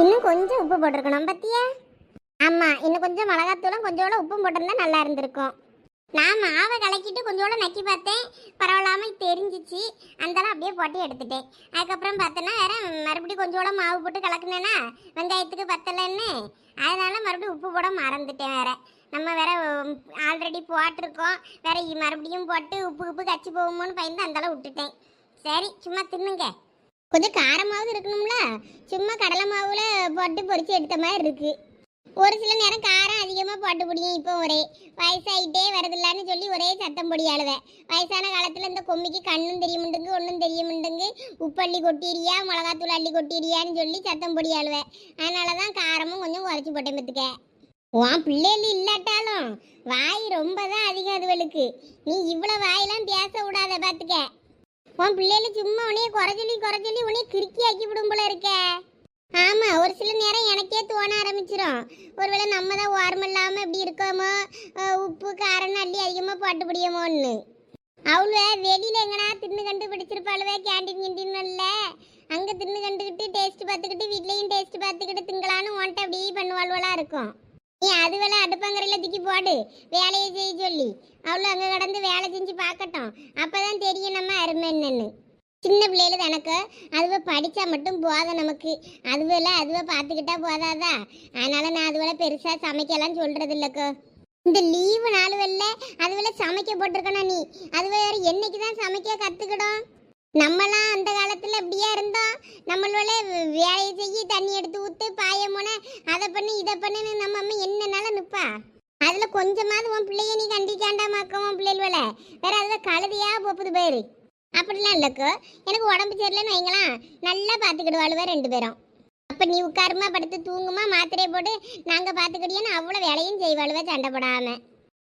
இன்னும் கொஞ்சம் உப்பு போட்டிருக்கணும் பத்தியா? ஆமா இன்னும் கொஞ்சம் மிளகாத்தூளும் கொஞ்சோட உப்பும் போட்டிருந்தா நல்லா இருந்திருக்கும். நான் மாவை கலக்கிட்டு கொஞ்சோட நக்கி பார்த்தேன். பரவாயில்லாம தெரிஞ்சிச்சு. அந்தளவு அப்படியே போட்டு எடுத்துட்டேன். அதுக்கப்புறம் பார்த்தேன்னா வேற மறுபடியும் கொஞ்சோட மாவு போட்டு கலக்குனேன்னா வெங்காயத்துக்கு பத்தலைன்னு. அதனால மறுபடியும் உப்பு போட மறந்துட்டேன் வேற. நம்ம வேற ஆல்ரெடி போட்டிருக்கோம். வேற மறுபடியும் போட்டு உப்பு உப்பு கச்சி போகுமோன்னு பயந்து அந்தளவு விட்டுட்டேன். சரி சும்மா தின்னுங்க. கொஞ்சம் காரமாவது இருக்கணும்ல? சும்மா கடலை மாவுல போட்டு பொரிச்சு எடுத்த மாதிரி இருக்கு. ஒரு சில நேரம் காரம் அதிகமாக போட்டு பிடிக்கும் இப்போ ஒரே. வயசாயிட்டே வருதில்லான்னு சொல்லி ஒரே சத்தம் பொடி அழுவேன் வயசான காலத்தில் இந்த கொம்மிக்கு கண்ணும் தெரியமுண்டுங்க ஒன்றும் தெரியமுண்டுங்க உப்பு அள்ளி கொட்டிரியா மிளகாத்தூள் அள்ளி கொட்டிரியான்னு சொல்லி சத்தம் பொடி அழுவேன் அதனால தான் காரமும் கொஞ்சம் குறைச்சி போட்டேன் பத்துக்க உன் பிள்ளைகள் இல்லாட்டாலும் வாய் ரொம்ப தான் அதிகம் அதுவளுக்கு நீ இவ்வளோ வாயெல்லாம் பேச விடாத பார்த்துக்க. உன் பிள்ளைகள் சும்மா உனைய குறை சொல்லி குறை சொல்லி கிறுக்கி ஆக்கி விடும் போல இருக்க. ஆமா ஒரு சில நேரம் எனக்கே தோண ஆரம்பிச்சிடும் ஒருவேளை நம்ம தான் ஓரம் இல்லாம இப்படி இருக்கோமோ உப்பு காரம் அள்ளி அதிகமா போட்டு பிடியோமோன்னு. அவளுவ வெளியில எங்கனா தின்னு கண்டு பிடிச்சிருப்பாளுவே கேண்டீன் கிண்டீன் இல்ல. அங்க தின்னு கண்டுக்கிட்டு டேஸ்ட் பார்த்துக்கிட்டு வீட்லயும் டேஸ்ட் பார்த்துக்கிட்டு திங்களான்னு ஒன்ட்ட அப்படியே பண்ணுவாள்வலா இருக்கும். நீ அது வேலை அடுப்பங்கரையில் தூக்கி போடு. வேலையை செய்ய சொல்லி. அவ்வளோ அங்கே கடந்து வேலை செஞ்சு பார்க்கட்டும். அப்பதான் தெரியும் நம்ம அருமை என்னன்னு. சின்ன பிள்ளையில எனக்கு அதுவே படித்தா மட்டும் போதும் நமக்கு? அதுவில் அதுவே பார்த்துக்கிட்டா போதாதா? அதனால நான் அதுவரை பெருசாக சமைக்கலாம் சொல்கிறது இல்லைக்கோ இந்த லீவு நாள் வெளில அதுவரை சமைக்க போட்டிருக்கணும் நீ. அதுவே வேறு என்னைக்கு தான் சமைக்க கற்றுக்கிடும் நம்மலாம் அந்த காலத்தில் இப்படியா இருந்தோம். நம்மளோட வேலையை செய்ய தண்ணி எடுத்து ஊற்று பாயமோன அதை பண்ணு இதை பண்ணுன்னு நம்ம அம்மா என்னனால நிற்பா அதில் கொஞ்சமாவது உன் பிள்ளைய நீ கண்டிக்காண்டாமாக்க உன் பிள்ளைகள வேற அதில் கழுதியாக போப்புது பேர். அப்படிலாம் இல்லைக்கோ. எனக்கு உடம்பு சரியில்லைன்னு வைங்களாம் நல்லா பார்த்துக்கிடுவாளுவே ரெண்டு பேரும். அப்போ நீ உட்காருமா படுத்து தூங்குமா மாத்திரையை போட்டு நாங்கள் பார்த்துக்கிட்டியோன்னு அவ்வளோ வேலையும் செய்வாளுவே சண்டை போடாமல்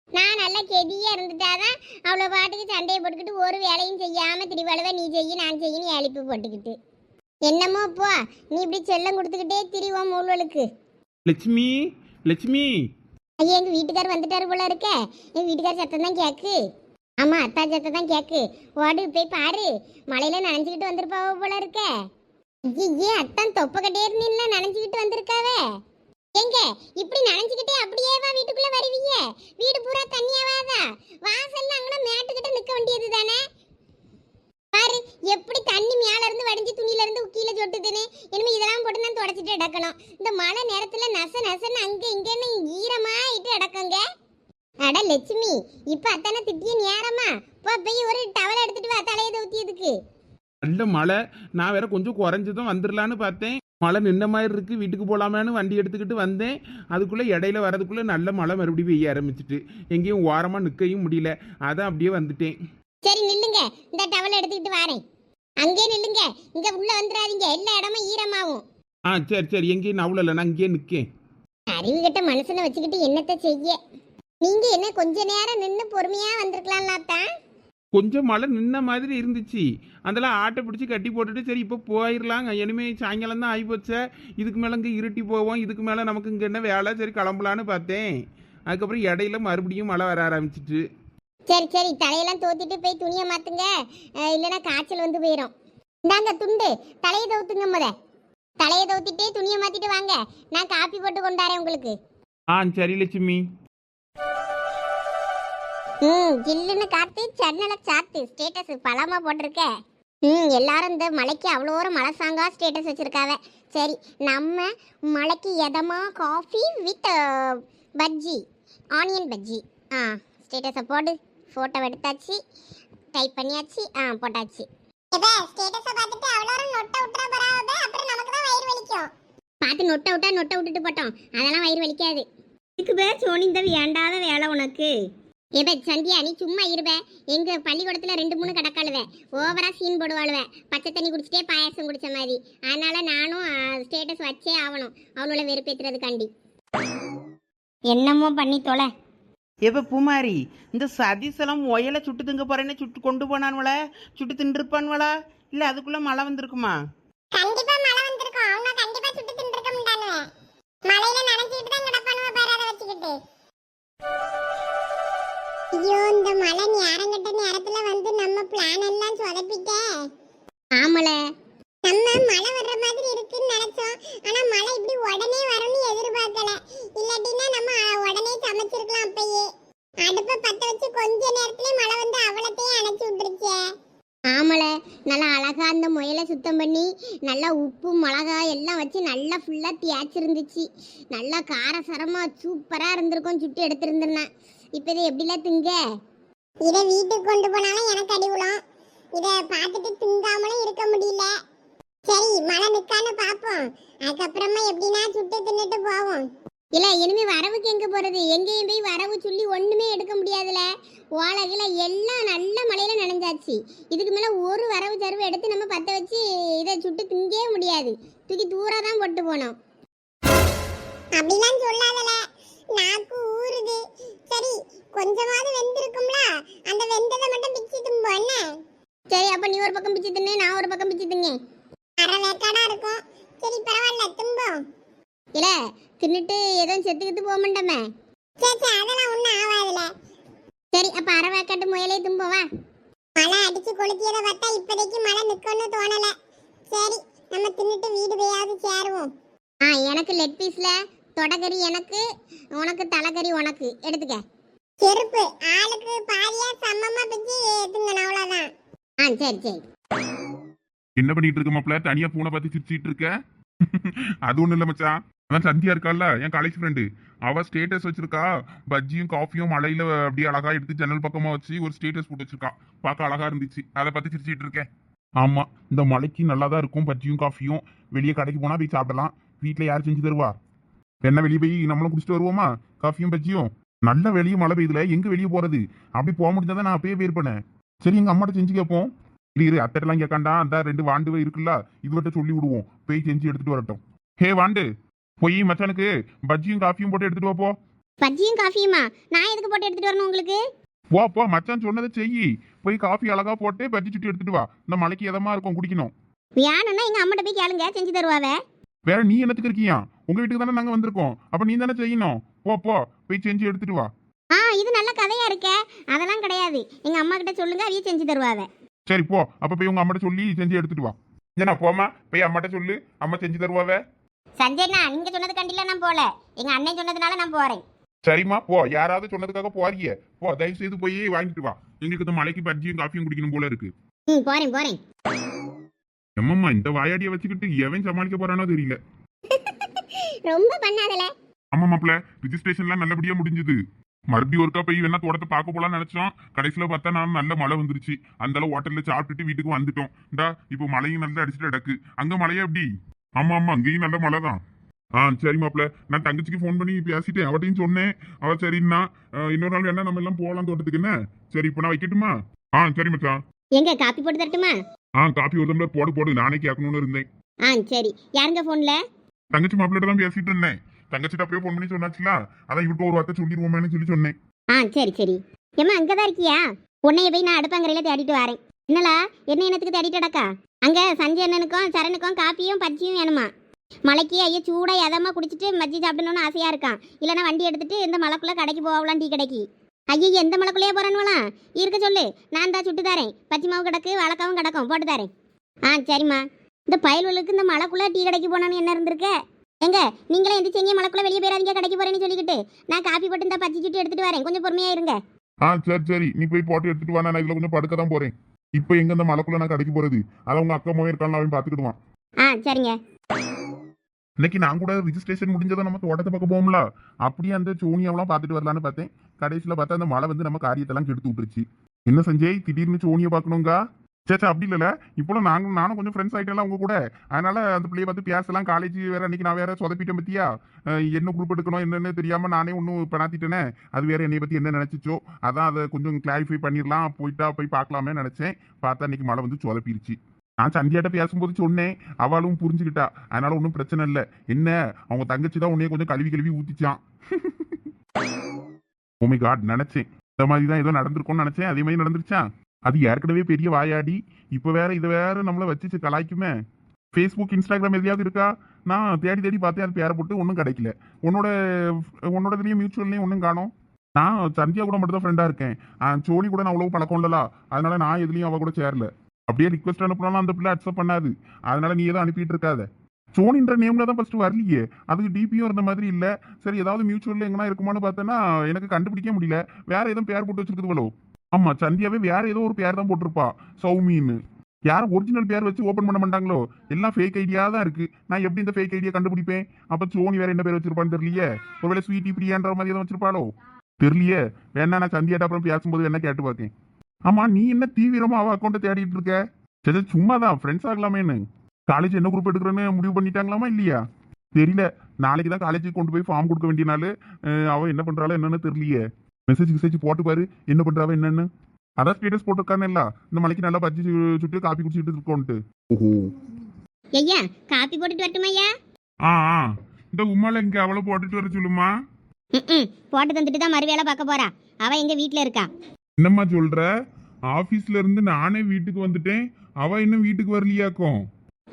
நான் நல்லா கெதியாக இருந்துட்டாதான் அவ்வளோ பாட்டுக்கு சண்டையை போட்டுக்கிட்டு ஒரு வேலையும் செய்யாமல் திரிவாளுவ நீ செய்ய நான் செய்யன்னு எழுப்பி போட்டுக்கிட்டு. என்னமோ போ நீ இப்படி செல்லம் கொடுத்துக்கிட்டே திரிவோம் மூழ்வலுக்கு லட்சுமி லட்சுமி. ஐயா எங்கள் வீட்டுக்கார் வந்துட்டாரு போல இருக்க. எங்கள் வீட்டுக்கார் சத்தம் தான் கேக்கு. ஆமாம் அத்தா சத்தம் தான் கேக்கு. ஓடு போய் பாரு. மழையில நனைஞ்சுக்கிட்டு வந்திருப்பாவ போல இருக்க. ஐயே அத்தான் தொப்ப கட்டே இருந்தீங்களா நனைஞ்சுக்கிட்டு வந்திருக்காவே. எங்க? இப்படி நனைஞ்சுக்கிட்டே அப்படியேவா வீட்டுக்குள்ள வருவீங்க வீடு பூரா தண்ணியாவாதா வாசல்ல அங்கன மேட்டுக்கிட்ட நிக்க வேண்டியது தானே? பாரு எப்படி தண்ணி மேல இருந்து வடிஞ்சு துணியில இருந்து கீழே சொட்டுதுன்னு. இனிமே இதெல்லாம் போட்டு நான் தொடச்சிட்டு எடக்கணும் இந்த மழை நேரத்துல நச நசன்னு அங்க இங்கன்னு ஈரமா ஆயிட்டு அடக்கங்க அட லட்சுமி இப்ப அத்தனை திட்டிய நேரமா? போ போய் ஒரு டவல் எடுத்துட்டு வா தலையை ஊத்தியதுக்கு நல்ல மழை. நான் வேற கொஞ்சம் குறைஞ்சதும் வந்துடலான்னு பார்த்தேன். மழை நின்ன மாதிரி இருக்கு வீட்டுக்கு போலாமான்னு வண்டி எடுத்துக்கிட்டு வந்தேன். அதுக்குள்ள இடையில வரதுக்குள்ள நல்ல மழை மறுபடியும் பெய்ய ஆரம்பிச்சிட்டு. எங்கேயும் ஓரமா நிற்கவும் முடியல. அதான் அப்படியே வந்துட்டேன். சரி நில்லுங்க. இந்த டவல் எடுத்துக்கிட்டு வரேன். அங்கே நில்லுங்க. இங்க உள்ள வந்துடாதீங்க. எல்லா இடமும் ஈரமாவும். ஆ சரி சரி. எங்கேயும் நவுலல நான் இங்கேயே நிற்கேன். அறிவு கெட்ட மனுஷனை வச்சுக்கிட்டு என்னத்த செய்ய? நீங்க என்ன கொஞ்ச நேரம் நின்னு பொறுமையா வந்திருக்கலாம்ல தான் கொஞ்சம் மழை நின்ன மாதிரி இருந்துச்சு. அதெல்லாம் ஆட்டை பிடிச்சி கட்டி போட்டுட்டு சரி இப்போ போயிடலாங்க இனிமே சாயங்காலம் தான் ஆகிப்போச்சே இதுக்கு மேலே இங்கே இருட்டி போவோம். இதுக்கு மேலே நமக்கு இங்கே என்ன வேலை? சரி கிளம்பலான்னு பார்த்தேன். அதுக்கப்புறம் இடையில மறுபடியும் மழை வர ஆரம்பிச்சிட்டு சரி சரி தலையெல்லாம் தோத்திட்டு போய் துணியை மாத்துங்க. இல்லைன்னா காய்ச்சல் வந்து போயிடும் இந்தாங்க துண்டு. தலையை தோத்துங்க முத தலையை தோத்திட்டு துணியை மாத்திட்டு வாங்க. நான் காப்பி போட்டு கொண்டாரேன் உங்களுக்கு. ஆ சரி லட்சுமி. ம் ஜில்லுன்னு காத்து சன்னல சாத்து ஸ்டேட்டஸ் பழமா போட்டிருக்க. ம் எல்லாரும் இந்த மலைக்கு அவ்வளோ ஒரு மலை சாங்கா ஸ்டேட்டஸ் வச்சிருக்காவ. சரி நம்ம மலைக்கு எதமா coffee with bajji onion bajji ஆ ஸ்டேட்டஸை போடு. ஃபோட்டோ எடுத்தாச்சு. டைப் பண்ணியாச்சு. ஆ போட்டாச்சு. ஸ்டேட்டஸை பார்த்துட்டு அவ்வளோ நொட்டை விட்டுற பராவ அப்புறம் நமக்கு தான் வயிறு வலிக்கும். பார்த்து நொட்டை விட்டா நொட்டை விட்டுட்டு போட்டோம். அதெல்லாம் வயிறு வலிக்காது. இதுக்கு பேர் சோனி இந்த வேண்டாத வேலை உனக்கு. ஏபே சந்தியா நீ சும்மா இருப எங்க பள்ளிக்கூடத்துல ரெண்டு மூணு கடக்காளுவே. ஓவரா சீன் போடுவாளுவே. பச்சை தண்ணி குடிச்சிட்டே பாயாசம் குடிச்ச மாதிரி. அதனால நானும் ஸ்டேட்டஸ் வச்சே ஆகணும் அவளோட வெறுப்பேத்துறதுக்காண்டி. என்னமோ பண்ணி தொலை. எப்ப பூமாரி இந்த சதீசலம் ஒயலை சுட்டு திங்க போறேன்னு சுட்டு கொண்டு போனான்வள? சுட்டு தின்றுப்பான்வளா இல்ல அதுக்குள்ள மழை வந்திருக்குமா? கண்டிப்பா மழை வந்திருக்கும். அவங்க கண்டிப்பா சுட்டு தின்றுக்க மாட்டானுவே. மழையில நனைஞ்சிட்டு தான் கிடப்பானுவ பாரு அதை வச்சுக்கிட்டு. ஐயோ இந்த மழை நேரம் கட்ட நேரத்துல வந்து நம்ம பிளான் எல்லாம் சொதப்பிட்ட. ஆமல. நம்ம மழை வர்ற மாதிரி இருக்குன்னு நினைச்சோம். ஆனா மழை இப்படி உடனே வரும்னு எதிர்பார்க்கல. இல்லாட்டினா நம்ம உடனே சமைச்சிருக்கலாம் அப்பயே. அடுப்ப பத்த வச்சு கொஞ்ச நேரத்துல மழை வந்து அவளத்தையும் அணைச்சி விட்டுருச்சே. ஆமல. நல்லா அழகா அந்த முயலை சுத்தம் பண்ணி நல்லா உப்பு மிளகா எல்லாம் வச்சு நல்லா ஃபுல்லாக தேய்ச்சிருந்துச்சு. நல்லா காரசரமாக சூப்பரா இருந்திருக்கும் சுட்டு எடுத்திருந்தேன் இப்போ இதை எப்படிலாம் திங்க? இதை வீட்டுக்கு கொண்டு போனாலும் எனக்கு அடி விழும் இதை பார்த்துட்டு திங்காமலும் இருக்க முடியல. சரி மழை நிக்கான்னு பார்ப்போம். அதுக்கப்புறமா எப்படின்னா சுட்டு தின்னுட்டு போவோம். இல்லை இனிமே வரவுக்கு எங்கே போகிறது எங்கேயும் போய் வரவு சொல்லி ஒன்றுமே எடுக்க முடியாதுல. ஓலகில எல்லாம் நல்ல மழையில நனைஞ்சாச்சு. இதுக்கு மேலே ஒரு வரவு சருவு எடுத்து நம்ம பற்ற வச்சு இதை சுட்டு திங்கவே முடியாது. தூக்கி தூர தான் போட்டு போனோம் அப்படிலாம் சொல்லாதல. நாக்கு ஊறுது. கொஞ்சமாவது வெந்திருக்கும்ல. அந்த வெந்ததை மட்டும் பிச்சு தும்போ என்ன சரி அப்போ நீ ஒரு பக்கம் பிச்சு தின்னு நான் ஒரு பக்கம் பிச்சு திங்க அரை வேக்காடா இருக்கும். சரி பரவாயில்ல தும்போ. இல்லை தின்னுட்டு எதுவும் செத்து கித்து போக மாட்டோமே. சரி சரி அதெல்லாம் ஒண்ணும் ஆகாதுல சரி அப்போ அரை வேக்காட்டு முயலே தும்போவா மழை அடிச்சு கொளுத்தியதை பார்த்தா இப்போதைக்கு மழை நிக்கும்னு தோணல. சரி நம்ம தின்னுட்டு வீடு போயாவது சேருவோம். ஆ எனக்கு லெக் பீஸ்ல தொடக்கறி எனக்கு உனக்கு தலைக்கறி உனக்கு. எடுத்துக்க. செருப்பு. ஆளுக்கு பாதியா சமமா பிச்சு திங்கணும் அவ்வளவுதான். ஆ சரி சரி. என்ன பண்ணிட்டு இருக்க மாப்ள தனியா பூனை பார்த்து சிரிச்சிட்டு இருக்க? அது ஒண்ணும் இல்ல மச்சான். அதான் சந்தியா இருக்கால்ல என் காலேஜ் ஃப்ரெண்டு அவ ஸ்டேட்டஸ் வச்சிருக்கா. பஜ்ஜியும் காஃபியும் மலையில அப்படியே அழகா எடுத்து ஜன்னல் பக்கமா வச்சு ஒரு ஸ்டேட்டஸ் போட்டு வச்சிருக்கா. பார்க்க அழகா இருந்துச்சு. அதை பார்த்து சிரிச்சிட்டு இருக்கேன். ஆமா இந்த மலைக்கு நல்லா தான் இருக்கும் பஜ்ஜியும் காஃபியும் வெளியே கடைக்கு போனா போய் சாப்பிடலாம். வீட்டுல யார் செஞ்சு தருவா? என்ன வெளியே போய் நம்மளும் குடிச்சிட்டு வருவோமா? காஃபியும் பஜ்ஜியும். நல்ல வெளியே மழை பெய்யுதுல எங்க வெளியே போறது? அப்படி போக முடிஞ்சதை நான் அப்பயே பேர் பண்ணேன். சரி எங்க அம்மாட்ட செஞ்சு கேட்போம். இல்லை இரு அத்தட்டெல்லாம் கேட்காண்டா அந்த ரெண்டு வாண்டுவே இருக்குல்ல இதுவட்ட சொல்லி விடுவோம். போய் செஞ்சு எடுத்துட்டு வரட்டும். ஹே வாண்டு போய் மச்சானுக்கு பஜ்ஜியும் காஃபியும் போட்டு எடுத்துட்டு வா போ. பஜ்ஜியும் காஃபியுமா? நான் எதுக்கு போட்டு எடுத்துட்டு வரணும் உங்களுக்கு? போ போ மச்சான் சொன்னதை செய் போய் காஃபி அழகா போட்டு பஜ்ஜி சுட்டி எடுத்துட்டு வா. இந்த மலைக்கு எதமா இருக்கும் குடிக்கணும். வேணும்னா எங்க அம்மாட்ட போய் கேளுங்க செஞ்சு தருவாவ. வேற நீ என்னத்துக்கு இருக்கியா? உங்க வீட்டுக்கு தானே நாங்க வந்திருக்கோம். அப்ப நீ தானே செய்யணும். போ போ போய் செஞ்சு எடுத்துட்டு வா. ஆ இது நல்ல கதையா இருக்கே. அதெல்லாம் கிடையாது. எங்க அம்மா கிட்ட சொல்லுங்க அவைய செஞ்சு தருவாவ சரி போ. அப்ப போய் உங்க அம்மாட்ட சொல்லி செஞ்சு எடுத்துட்டு வா. ஏன்னா போமா போய் அம்மாட்ட சொல்லு. அம்மா செஞ்சு தருவாவே சஞ்சய்னா நீங்க சொன்னது கண்டில நான் போல. எங்க அண்ணன் சொன்னதுனால நான் போறேன். சரிம்மா போ. யாராவது சொன்னதுக்காக போறீங்க. போ தயவு செய்து போய் வாங்கிட்டு வா. எங்களுக்கு இந்த மலைக்கு பஜ்ஜியும் காஃபியும் குடிக்கணும் போல இருக்கு. ம் போறேன் போறேன். எம்மம்மா இந்த வாயாடியை வச்சுக்கிட்டு எவன் சமாளிக்க போறானோ தெரியல. ரொம்ப பண்ணாதல. ஆமா மாப்ள ரிஜிஸ்ட்ரேஷன்லாம் நல்லபடியா முடிஞ்சது. மறுபடியும் ஒருக்கா போய் வேணா தோட்டத்தை பார்க்க போலாம்னு நினைச்சோம். கடைசியில பார்த்தா நான் நல்ல மழை வந்துருச்சு. அந்த அளவு ஹோட்டல்ல சாப்பிட்டுட்டு வீட்டுக்கு வந்துட்டோம். இந்தா இப்போ மழையும் நல்லா அடிச்சுட்டு கிடக்கு. அங்க மழையா எப்படி? ஆமா ஆமா அங்கேயும் நல்ல மழை தான். ஆ சரி மாப்ள நான் தங்கச்சிக்கு ஃபோன் பண்ணி பேசிட்டேன். அவட்டையும் சொன்னேன். அவ சரின்னா இன்னொரு நாள் வேணா நம்ம எல்லாம் போகலாம் தோட்டத்துக்கு என்ன? சரி இப்போ நான் வைக்கட்டுமா? ஆ சரி மச்சான். எங்க காப்பி போட்டு தரட்டுமா? ஆ காப்பி ஒரு டம்ளர் போடு போடு. நானே கேட்கணும்னு இருந்தேன். ஆ சரி. யாருங்க போன்ல தங்கச்சி மாப்பிள்ளைட்ட தான் பேசிட்டு இருந்தேன். தங்கச்சிட்ட அப்படியே ஃபோன் பண்ணி சொன்னாச்சுல? அதான் இவட்ட ஒரு வார்த்தை சொல்லிடுவோமேனு சொல்லி சொன்னேன். ஆ சரி சரி. ஏம்மா அங்கதான் இருக்கியா? உன்னைய போய் நான் அடுப்பங்கரையில தேடிட்டு வரேன். என்னலா? என்ன என்னத்துக்கு தேடிட்டு அடக்கா அங்க சஞ்சய் அண்ணனுக்கும் சரணுக்கும் காப்பியும் பச்சியும் வேணுமா? மலைக்கு ஐயோ சூடா எதமா குடிச்சிட்டு மஜ்ஜி சாப்பிடணும்னு ஆசையா இருக்கான். இல்லைன்னா வண்டி எடுத்துட்டு இந்த மலைக்குள்ள கடைக்கு போகலாம் டீ கடைக்கு. ஐயோ எந்த மலைக்குள்ளேயே போறானுவலாம் இருக்க சொல்லு. நான் தான் சுட்டு தரேன். பச்சை மாவு கிடக்கு வழக்காவும் கிடக்கும். போட்டு தரேன். ஆ சரிம்மா. இந்த பயல்களுக்கு இந்த மலைக்குள்ள டீ கடைக்கு போனான்னு என்ன இருந்திருக்க? எங்க நீங்களே எந்திரிச்சு மலைக்குள்ள வெளியே போயிடாதீங்க கடைக்கு போறேன்னு சொல்லிக்கிட்டு. நான் காப்பி போட்டு இந்த பச்சை சுட்டு எடுத்துட்டு வரேன். கொஞ்சம் பொறுமையா இருங்க. ஆ சரி சரி. நீ போய் போட்டு எடுத்துட்டு வா நான் இதுல கொஞ்சம் படுக்க தான் போறேன். இப்போ எங்க இந்த மலைக்குள்ள நான் கடைக்கு போறது? அதான் உங்க அக்கா மோவே இருக்கான்னு அவன் பாத்துக்கிடுவான். ஆ சரிங்க. இன்னைக்கு நான் கூட ரிஜிஸ்ட்ரேஷன் முடிஞ்சதை நம்ம தோட்டத்தை பக்கம் போகும்ல அப்படியே அந்த சோனியாவெல்லாம் பார்த்துட்டு வரலான்னு பார்த்தேன். கடைசியில் பார்த்தா அந்த மழை வந்து நம்ம காரியத்தெல்லாம் கெடுத்து விட்டுருச்சு. என்ன சஞ்சய் திடீர்னு சோனியை பார்க்கணுங்க சேச்சா அப்படி இல்லைல்ல. இப்போ நாங்களும் நானும் கொஞ்சம் ஃப்ரெண்ட்ஸ் ஆகிட்டேன் உங்க கூட. அதனால அந்த பிள்ளைய பார்த்து பேசலாம் காலேஜ் வேற அன்னைக்கு நான் வேற சொதப்பிட்டேன் பத்தியா? என்ன குரூப் எடுக்கணும் என்னன்னு தெரியாம நானே ஒன்றும் பெணாத்திட்டேனே. அது வேற என்னை பத்தி என்ன நினைச்சிச்சோ அதான் அதை கொஞ்சம் கிளாரிஃபை பண்ணிடலாம். போயிட்டா போய் பார்க்கலாமே நினைச்சேன். பார்த்தா இன்னைக்கு மழை வந்து சொதப்பிருச்சு. நான் சந்தியாட்ட பேசும்போது சொன்னேன். அவளும் புரிஞ்சுக்கிட்டா. அதனால ஒன்றும் பிரச்சனை இல்லை. என்ன? அவங்க தங்கச்சி தான் உன்னைய கொஞ்சம் கழுவி கழுவி ஊத்திச்சான். Oh ஓமை காட் நினைச்சேன். இந்த மாதிரி தான் ஏதோ நடந்திருக்கும்னு நினைச்சேன். அதே மாதிரி நடந்துருச்சா? அது ஏற்கனவே பெரிய வாயாடி. இப்போ வேற இதை வேற நம்மள வச்சு கலாய்க்குமே. ஃபேஸ்புக் இன்ஸ்டாகிராம் எதையாவது இருக்கா? நான் தேடி தேடி பார்த்தேன் அது பேரை போட்டு ஒன்றும் கிடைக்கல. உன்னோட உன்னோட இதுலேயும் மியூச்சுவல்லையும் ஒன்றும் காணும். நான் சந்தியா கூட மட்டும் தான் ஃப்ரெண்டாக இருக்கேன். ஆ, சோனி கூட நான் அவ்வளவு பழக்கம் இல்லலா அதனால நான் எதுலேயும் அவ கூட சேரல. அப்படியே ரிக்வஸ்ட் அனுப்பினாலும் அந்த பிள்ளை அக்செப்ட் பண்ணாது. அதனால நீ எதுவும் அனுப்பிட்டு இருக்காத. சோனின்ற நேம்ல தான் ஃபர்ஸ்ட் வரலையே. அதுக்கு டிபியும் இருந்த மாதிரி இல்ல. சரி ஏதாவது மியூச்சுவல்ல எங்கன்னா இருக்குமான்னு பார்த்தேன்னா எனக்கு கண்டுபிடிக்க முடியல. வேற எதுவும் பேர் போட்டு வச்சிருக்குது போலோ. ஆமா சந்தியாவே வேற ஏதோ ஒரு பேர் தான் போட்டிருப்பா சௌமின்னு. யாரும் ஒரிஜினல் பேர் வச்சு ஓபன் பண்ண மாட்டாங்களோ? எல்லாம் ஃபேக் ஐடியா தான் இருக்கு. நான் எப்படி இந்த ஃபேக் ஐடியா கண்டுபிடிப்பேன்? அப்ப சோனி வேற என்ன பேர் வச்சிருப்பான்னு தெரியலையே? ஒருவேளை ஸ்வீட்டி பிரியான்ற மாதிரி எதாவது வச்சிருப்பாளோ? தெரியலையே. வேணா நான் சந்தியாட்ட அப்புறம் பேசும்போது என்ன கேட்டு பார்த்தேன் ஆமா நீ என்ன தீவிரமா அவ அக்கௌண்ட்டை தேடிட்டு இருக்க? சரி சும்மா தான் ஃப்ரெண்ட்ஸ் ஆகலாமேன்னு காலேஜ் என்ன குரூப் எடுக்கிறேன்னு முடிவு பண்ணிட்டாங்களாமா இல்லையா? தெரியல. நாளைக்கு தான் காலேஜுக்கு கொண்டு போய் ஃபார்ம் கொடுக்க வேண்டிய நாள். அவன் என்ன பண்றாளோ என்னன்னு தெரியலையே. மெசேஜ் மெசேஜ் போட்டு பாரு. என்ன பண்றாவ என்னன்னு? அதான் ஸ்டேட்டஸ் போட்டிருக்கானே இல்ல. இந்த மலைக்கு நல்லா பஜ்ஜி சுட்டு காப்பி குடிச்சிட்டு இருக்கோன்ட்டு. ஓஹோ. ஐயா காப்பி போட்டுட்டு வரட்டுமா ஐயா? ஆ ஆ. இந்த உமால இங்க அவளை போட்டுட்டு வர சொல்லுமா? ம் போட்டு தந்துட்டு தான் மறு வேலை பார்க்க போறா. அவ எங்க வீட்ல இருக்கா? என்னம்மா சொல்ற? ஆபீஸ்ல இருந்து நானே வீட்டுக்கு வந்துட்டேன். அவ இன்னும் வீட்டுக்கு வரலையாக்கும்.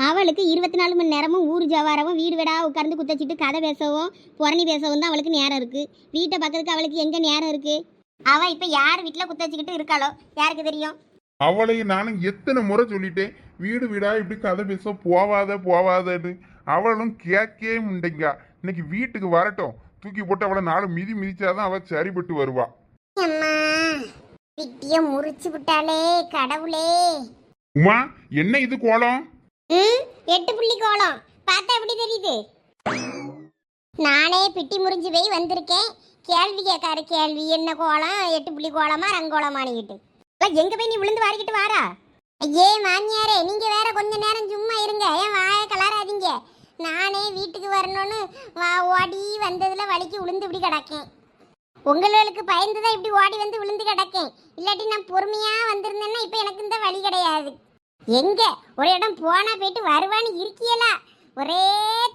அவளுக்கு இருபத்தி நாலு மணி நேரமும் ஊர் ஜவாரவும் வீடு வீடா உட்கார்ந்து குத்தச்சிட்டு கதை பேசவும் புறணி பேசவும் தான் அவளுக்கு நேரம் இருக்கு. வீட்டை பார்க்கறதுக்கு அவளுக்கு எங்க நேரம் இருக்கு? அவ இப்ப யார் வீட்டுல குத்தச்சிக்கிட்டு இருக்காளோ? யாருக்கு தெரியும்? அவளை நானும் எத்தனை முறை சொல்லிட்டேன். வீடு வீடா இப்படி கதை பேச போவாத போவாதன்னு. அவளும் கேட்கவே முண்டைங்க. இன்னைக்கு வீட்டுக்கு வரட்டும். தூக்கி போட்டு அவளை நாலு மிதி மிதிச்சாதான் அவ சரிப்பட்டு வருவா. முறிச்சு விட்டாளே கடவுளே. உமா என்ன இது கோலம்? ம் எட்டு புள்ளி கோலம் பார்த்தா எப்படி தெரியுது? நானே பிட்டி முறிஞ்சு போய் வந்திருக்கேன். கேள்வி கேட்காரு கேள்வி என்ன கோலம் எட்டு புள்ளி கோலமா ரங்கோலமானிக்கிட்டு எங்க போய் நீ விழுந்து வாரிக்கிட்டு வாரா ஐயே மாமியாரே நீங்க வேற கொஞ்ச நேரம் சும்மா இருங்க. ஏன் வாய கலராதீங்க? நானே வீட்டுக்கு வரணும்னு வா ஓடி வந்ததுல வலிக்கு விழுந்து இப்படி கிடக்கேன். உங்களுக்கு பயந்து தான் இப்படி ஓடி வந்து விழுந்து கிடக்கேன். இல்லாட்டி நான் பொறுமையா வந்திருந்தேன்னா இப்போ எனக்கு இந்த வழி கிடையாது. எங்க? ஒரு இடம் போனா போயிட்டு வருவான்னு இருக்கியலா? ஒரே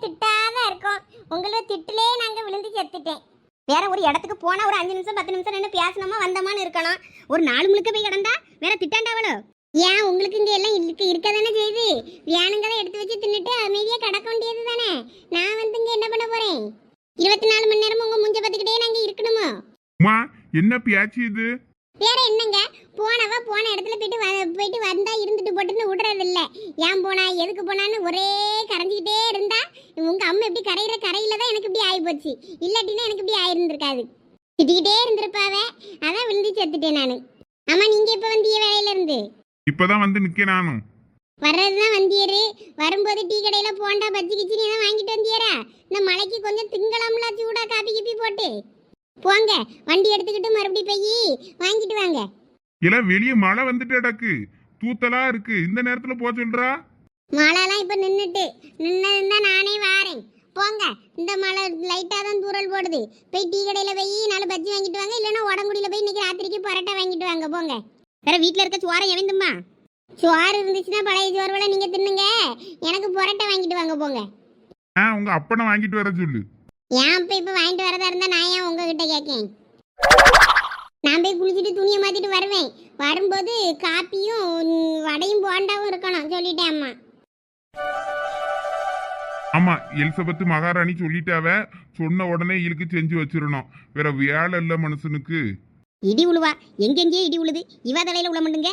திட்டாக இருக்கும். உங்களை திட்டிலே நாங்க விழுந்து செத்துட்டேன். வேற ஒரு இடத்துக்கு போனா ஒரு அஞ்சு நிமிஷம் பத்து நிமிஷம் நின்று பேசணுமா வந்தோமான்னு இருக்கணும். ஒரு நாலு முழுக்க போய் கிடந்தா வேற திட்டாண்டாவளோ ஏன் உங்களுக்கு இங்கே எல்லாம் இருக்கு இருக்க தானே செய்யுது வியானுங்களை எடுத்து வச்சு தின்னுட்டு அமைதியாக கிடக்க வேண்டியது தானே நான் வந்து இங்கே என்ன பண்ண போறேன்? இருபத்தி நாலு மணி நேரமும் உங்கள் முஞ்ச பார்த்துக்கிட்டே நாங்கள் இருக்கணுமா? உமா என்ன பேச்சு இது? வேற என்னங்க? போனவ போன இடத்துல போயிட்டு போயிட்டு வந்தா இருந்துட்டு போட்டுன்னு விடுறது இல்ல ஏன் போனா எதுக்கு போனான்னு ஒரே கரைஞ்சிக்கிட்டே இருந்தா உங்க அம்மா எப்படி கரையிற கரையில தான் எனக்கு இப்படி ஆகி போச்சு இல்லாட்டினா எனக்கு இப்படி ஆயிருந்திருக்காது. திட்டிக்கிட்டே இருந்திருப்பாவ அதான் விழுந்து செத்துட்டேன் நானு. ஆமா நீங்க இப்ப வந்தீங்க வேலையில இருந்து இப்பதான் வந்து நிக்க நானும். வர்றதுதான் வந்தியரு. வரும்போது டீ கடையில போண்டா பஜ்ஜி கிச்சினி தான் வாங்கிட்டு வந்தியரா? இந்த மலைக்கு கொஞ்சம் திங்கலாம்ல சூடா காப்பி கிப்பி போட்டு. போங்க வண்டி எடுத்துக்கிட்டு மறுபடியும் போய் வாங்கிட்டு வாங்க. இல்ல வெளியே மழை வந்துட்டு அடக்கு தூத்தலா இருக்கு. இந்த நேரத்துல போக சொல்றா. மழைலாம் இப்போ நின்றுட்டு நின்னதுன்னா நானே வாரேன். போங்க இந்த மழை லைட்டாக தான் தூரல் போடுது. போய் டீ கடையில் போய் நாலு பஜ்ஜி வாங்கிட்டு வாங்க. இல்லைன்னா உடம்புடியில் போய் இன்னைக்கு ராத்திரிக்கு பரோட்டா வாங்கிட்டு வாங்க. போங்க. வேற வீட்டில் இருக்க சோறை எவந்தும்மா. சோறு இருந்துச்சுன்னா பழைய சோறுவெல்லாம் நீங்கள் தின்னுங்க. எனக்கு பரோட்டா வாங்கிட்டு வாங்க. போங்க. ஆ உங்க அப்பனை வாங்கிட்டு வர சொல்லு. ஏன் இப்போ இப்போ வாங்கிட்டு வரதா இருந்தா நான் ஏன் உங்ககிட்ட கேட்கேன் நான் போய் குளிச்சுட்டு துணியை மாற்றிட்டு வருவேன். வரும்போது காப்பியும் வடையும் போண்டாவும் இருக்கணும் சொல்லிட்டேன் அம்மா. ஆமா எலிசபெத் மகாராணி சொல்லிட்டாவ சொன்ன உடனே இழுக்கு செஞ்சு வச்சிடணும். வேற வேலை இல்ல மனுஷனுக்கு. இடி உழுவா. எங்கெங்கேயே இடி உழுது. இவ தலையில உள்ள முண்டுங்க.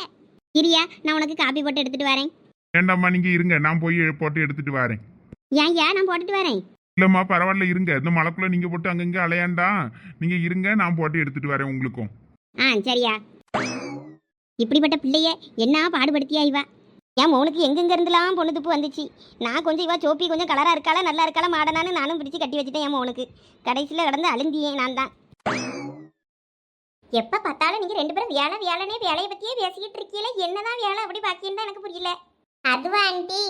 இரியா நான் உனக்கு காப்பி போட்டு எடுத்துட்டு வரேன். வேண்டாம்மா நீங்க இருங்க. நான் போய் போட்டு எடுத்துட்டு வரேன். ஏன் ஏன் நான் போட்டுட்டு வரேன்? இல்லம்மா பரவாயில்ல இருங்க. இந்த மழைக்குள்ள நீங்க போட்டு அங்கங்க அலையாண்டா. நீங்க இருங்க நான் போட்டு எடுத்துட்டு வரேன் உங்களுக்கும். ஆ சரியா. இப்படிப்பட்ட பிள்ளைய என்ன பாடுபடுத்தியா இவா? என் உனக்கு எங்கெங்க இருந்துலாம் பொண்ணு துப்பு வந்துச்சு? நான் கொஞ்சம் இவா சோப்பி கொஞ்சம் கலரா இருக்காளா நல்லா இருக்காளா மாடனான்னு நானும் பிடிச்சு கட்டி வச்சுட்டேன் என் உனக்கு கடைசியில் கடந்து அழுந்தியே நான் தான். எப்ப பார்த்தாலும் நீங்க ரெண்டு பேரும் வேலை வேலைனே வேலையை பத்தியே பேசிக்கிட்டு இருக்கீங்களே என்னதான் வேலை அப்படி பாக்கின்னு எனக்கு புரியல. அதுவா ஆண்டி?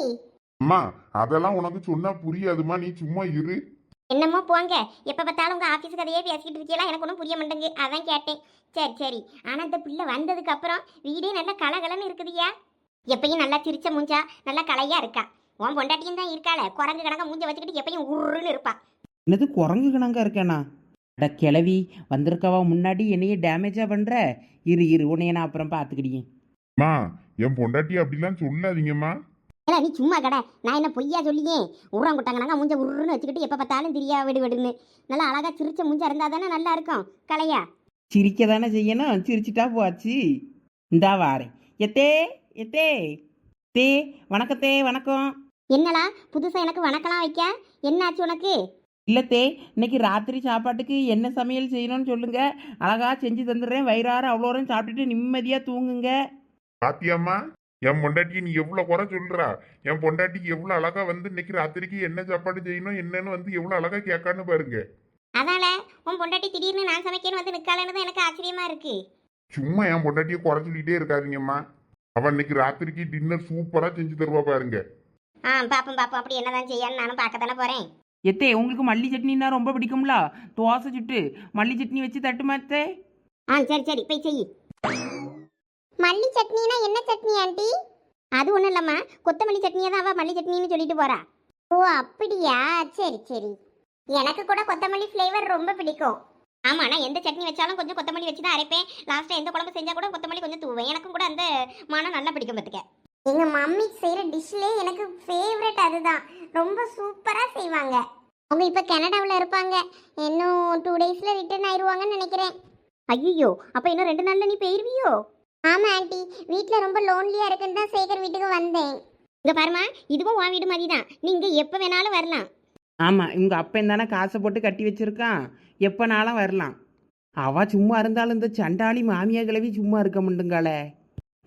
அம்மா அதெல்லாம் உனக்கு சொன்னா புரியாதுமா நீ சும்மா இரு. என்னமோ போங்க. எப்போ பார்த்தாலும் உங்கள் ஆஃபீஸ் கதையே பேசிக்கிட்டு இருக்கீங்களா? எனக்கு ஒன்றும் புரிய மாட்டேங்குது. அதான் கேட்டேன். சரி சரி. ஆனால் இந்த பிள்ளை வந்ததுக்கு அப்புறம் வீடே நல்லா கலகலன்னு இருக்குதுயா எப்பயும் நல்லா சிரிச்ச மூஞ்சா நல்லா கலையா இருக்கா. உன் பொண்டாட்டியும் தான் இருக்காள. குரங்கு கணக்க மூஞ்ச வச்சுக்கிட்டு எப்பயும் உருன்னு இருப்பா. என்னது குரங்கு கணங்கா இருக்கேனா? அட கிளவி வந்திருக்கவா முன்னாடி என்னையே டேமேஜா பண்ற? இரு இரு. உன்னைய நான் அப்புறம் பார்த்துக்கிடியேன். அம்மா என் பொண்டாட்டி அப்படிலாம் சொல்லாதீங்கம்மா. ஏல நீ சும்மா கடை. நான் என்ன பொய்யா சொல்லியே? உரம் கொட்டாங்கனாங்க மூஞ்ச உருன்னு வச்சுக்கிட்டு எப்போ பார்த்தாலும் திரியா விடு விடுன்னு. நல்லா அழகா சிரிச்ச மூஞ்சா இருந்தால் தானே நல்லா இருக்கும். கலையா சிரிக்க தானே செய்யணும். சிரிச்சிட்டா போச்சு. இந்தா வாரேன் எத்தே எத்தே தே வணக்கத்தே வணக்கம். என்னடா புதுசாக எனக்கு வணக்கலாம் வைக்க? என்னாச்சு உனக்கு? இல்லத்தே இன்னைக்கு ராத்திரி சாப்பாட்டுக்கு என்ன சமையல் செய்யணும்னு சொல்லுங்க. அழகா செஞ்சு தந்துடுறேன். வயிறார அவ்வளோரம் சாப்பிட்டுட்டு நிம்மதியாக தூங்குங்க. பாத்தியாம்மா? என் பொண்டாட்டி நீ எவ்வளவு குறை சொல்றா? என் பொண்டாட்டிக்கு எவ்வளவு அழகா வந்து இன்னைக்கு ராத்திரிக்கு என்ன சாப்பாடு செய்யணும் என்னன்னு வந்து எவ்வளவு அழகா கேட்கான்னு பாருங்க. அதனால உன் பொண்டாட்டி திடீர்னு நான் சமைக்கணும் வந்து நிற்காலன்னு தான் எனக்கு ஆச்சரியமா இருக்கு. சும்மா என் பொண்டாட்டியை குறை சொல்லிட்டே இருக்காதீங்கம்மா. அவ இன்னைக்கு ராத்திரிக்கு டின்னர் சூப்பரா செஞ்சு தருவா பாருங்க. ஆ பாப்போம் பாப்போம். அப்படி என்னதான் செய்யான்னு நானும் பார்க்க தானே போறேன். எத்தே உங்களுக்கு மல்லி சட்னின்னா ரொம்ப பிடிக்கும்ல? தோசை சுட்டு மல்லி சட்னி வச்சு தட்டுமாத்தே ஆ சரி சரி. போய் செய் மல்லி சட்னினா என்ன சட்னி ஆண்டி? அது ஒன்றும் இல்லம்மா. கொத்தமல்லி சட்னியை தான் அவள் மல்லி சட்னின்னு சொல்லிட்டு போறா. ஓ அப்படியா? சரி சரி. எனக்கு கூட கொத்தமல்லி ஃப்ளேவர் ரொம்ப பிடிக்கும். ஆமா நான் எந்த சட்னி வச்சாலும் கொஞ்சம் கொத்தமல்லி வச்சு தான் அரைப்பேன். லாஸ்ட்டாக எந்த குழம்பு செஞ்சா கூட கொத்தமல்லி கொஞ்சம் தூவேன். எனக்கும் கூட அந்த மனம் நல்லா பிடிக்கும் பார்த்துக்க எங்க மம்மி செய்யற டிஷ்ல எனக்கு ஃபேவரட் அதுதான். ரொம்ப சூப்பரா செய்வாங்க. அவங்க இப்ப கனடாவில் இருப்பாங்க. இன்னும் டூ டேஸ்ல ரிட்டர்ன் ஆயிருவாங்கன்னு நினைக்கிறேன். ஐயோ அப்போ இன்னும் ரெண்டு நாள்ல நீ போயிருவியோ? ஆமாம் ஆண்டி. வீட்டில் ரொம்ப லோன்லியாக இருக்குன்னு தான் சேகர் வீட்டுக்கு வந்தேன். இங்கே பாருமா இதுவும் உன் வீடு மாதிரி தான் நீங்கள் எப்போ வேணாலும் வரலாம். ஆமாம் இவங்க அப்பன் தானே காசை போட்டு கட்டி வச்சிருக்கான். எப்போனாலும் வரலாம். அவ சும்மா இருந்தாலும் இந்த சண்டாளி மாமியா கிளவி சும்மா இருக்க முடியுங்கால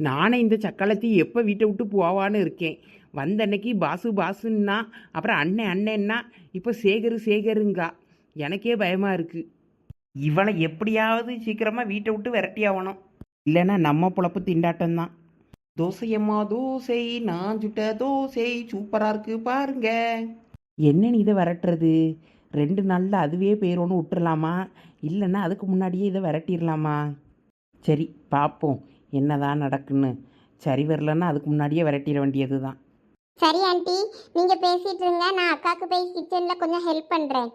நானே இந்த சக்களத்தி எப்போ வீட்டை விட்டு போவான்னு இருக்கேன். வந்த அன்னைக்கு பாசு பாசுன்னா அப்புறம் அண்ணன் அண்ணன்னா இப்போ சேகரு சேகருங்கா. எனக்கே பயமாக இருக்குது இவளை எப்படியாவது சீக்கிரமாக வீட்டை விட்டு விரட்டி ஆகணும் இல்லைன்னா நம்ம பொழப்பு திண்டாட்டம் தான் தோசையம்மா தோசை நான் சுட்ட தோசை சூப்பராக இருக்கு பாருங்க. என்னன்னு இதை விரட்டுறது? ரெண்டு நாளில் அதுவே போயிடும்னு விட்டுறலாமா? இல்லைன்னா அதுக்கு முன்னாடியே இதை விரட்டிடலாமா? சரி பார்ப்போம் என்னதான் நடக்குன்னு. சரி வரலன்னா அதுக்கு முன்னாடியே விரட்டிட வேண்டியது தான் சரி ஆண்டி. நீங்க பேசிட்டு இருங்க. நான் அக்காக்கு போய் கிச்சன்ல கொஞ்சம் ஹெல்ப் பண்றேன்.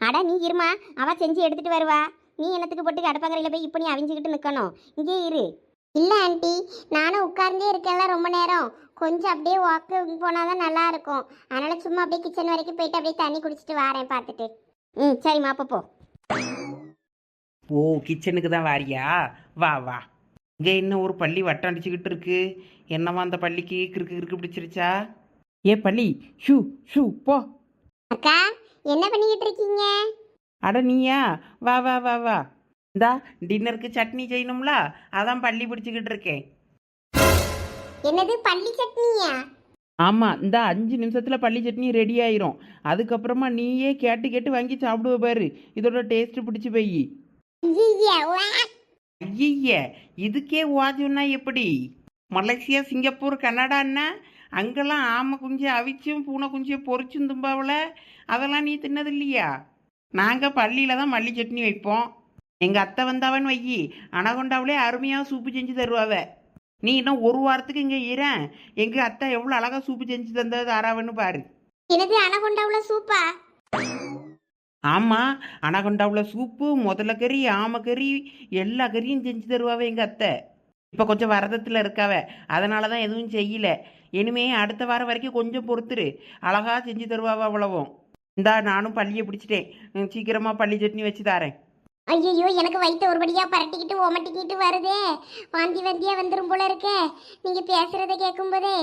அட நீ இருமா. அவ செஞ்சு எடுத்துட்டு வருவா. நீ என்னத்துக்கு போட்டு அடுப்பங்கரையில் போய் இப்போ நீ அவிஞ்சுக்கிட்டு நிற்கணும் இங்கே இரு. இல்ல ஆண்டி நானும் உட்கார்ந்தே இருக்கேன்ல ரொம்ப நேரம். கொஞ்சம் அப்படியே வாக்கு போனாதான் நல்லா இருக்கும் அதனால சும்மா அப்படியே கிச்சன் வரைக்கும் போயிட்டு அப்படியே தண்ணி குடிச்சிட்டு வரேன் பார்த்துட்டு. ம் சரிம்மா அப்போ போ. ஓ கிச்சனுக்கு தான் வாரியா? வா வா. இங்கே இன்னும் ஒரு பள்ளி வட்டம் அடிச்சுக்கிட்டு இருக்கு? என்னவா அந்த பள்ளிக்கு கிறுக்கு கிறுக்கு பிடிச்சிருச்சா? ஏ பள்ளி. ஷூ ஷூ போ. அக்கா என்ன பண்ணிக்கிட்டு இருக்கீங்க? அட நீயா வா வா வா வா. இந்தா டின்னருக்கு சட்னி செய்யணும்ல? அதான் பள்ளி பிடிச்சிக்கிட்டு இருக்கேன். என்னது பள்ளி சட்னியா? ஆமாம் இந்த அஞ்சு நிமிஷத்தில் பள்ளி சட்னி ரெடி ஆயிரும். அதுக்கப்புறமா நீயே கேட்டு கேட்டு வாங்கி சாப்பிடுவ பாரு. இதோட டேஸ்ட் பிடிச்சி போய். ஐயா, இதுக்கே வாஜுன்னா எப்படி? மலேசியா சிங்கப்பூர் கனடான்னா? அங்கெல்லாம் ஆமை குஞ்சு அவிச்சும் பூனை குஞ்சு பொரிச்சும் தும்பாவில்? அதெல்லாம் நீ தின்னது இல்லையா நாங்கள் பள்ளியில் தான் மல்லி சட்னி வைப்போம். எங்கள் அத்தை வந்தாவன்னு வையி. அனகொண்டாவிலே அருமையாக சூப்பு செஞ்சு தருவாவ. நீ இன்னும் ஒரு வாரத்துக்கு இங்கே இரேன் எங்கள் அத்தை எவ்வளோ அழகாக சூப்பு செஞ்சு தந்தது தாராவன்னு பாரு. என்னது அனகொண்டாவுல சூப்பா? ஆமாம் அனகொண்டாவில் சூப்பு முதல கறி ஆமக்கறி எல்லா கறியும் செஞ்சு தருவாவ எங்கள் அத்தை. இப்போ கொஞ்சம் வரதத்தில் இருக்காவ. அதனால தான் எதுவும் செய்யல. இனிமே அடுத்த வாரம் வரைக்கும் கொஞ்சம் பொறுத்துரு. அழகா செஞ்சு தருவாவ அவ்வளவும். இந்தா நானும் பள்ளியை பிடிச்சிட்டேன். சீக்கிரமா பள்ளி சட்னி வச்சு தரேன். ஐயோ எனக்கு வயிற்று ஒருபடியா பரட்டிக்கிட்டு ஓமட்டிக்கிட்டு வருதே. வாந்தி வந்தியா வந்துரும் போல இருக்கே. நீங்க பேசுறத கேட்கும்போதே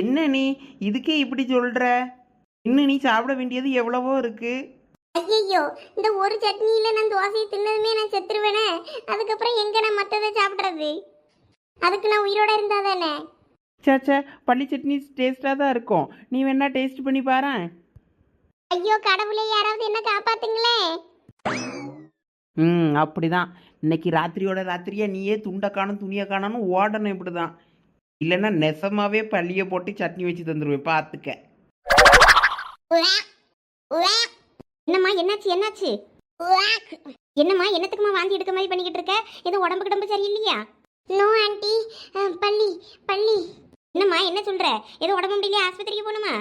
என்ன நீ? இதுக்கே இப்படி சொல்ற? இன்னும் நீ சாப்பிட வேண்டியது எவ்வளவோ இருக்கு. ஐயோ இந்த ஒரு சட்னியில நான் தோசையை தின்னதுமே நான் செத்துருவேனே. அதுக்கப்புறம் எங்க நான் மத்ததை சாப்பிடுறது? அதுக்கு நான் உயிரோட இருந்தா தானே சேச்சே பள்ளி சட்னி டேஸ்டாக தான் இருக்கும். நீ வேணா டேஸ்ட் பண்ணி பாரேன். ஐயோ கடவுளே யாராவது என்ன காப்பாத்துங்களே. ம் அப்படிதான். இன்னைக்கு ராத்திரியோட ராத்திரியா நீயே துண்டை காணும் துணியை காணும்னு ஓடணும் இப்படி தான் இல்லைன்னா நெசமாவே பள்ளியை போட்டு சட்னி வச்சு தந்துடுவேன் பார்த்துக்க என்னம்மா என்னாச்சு என்னாச்சு? என்னம்மா என்னத்துக்குமா வாந்தி எடுக்க மாதிரி பண்ணிக்கிட்டு இருக்க? எதுவும் உடம்பு கிடம்பு சரியில்லையா? No aunty. பள்ளி பள்ளி என்னம்மா என்ன சொல்ற? ஏதோ உடம்பு முடியலையா? ஆஸ்பத்திரிக்கு போகணுமா.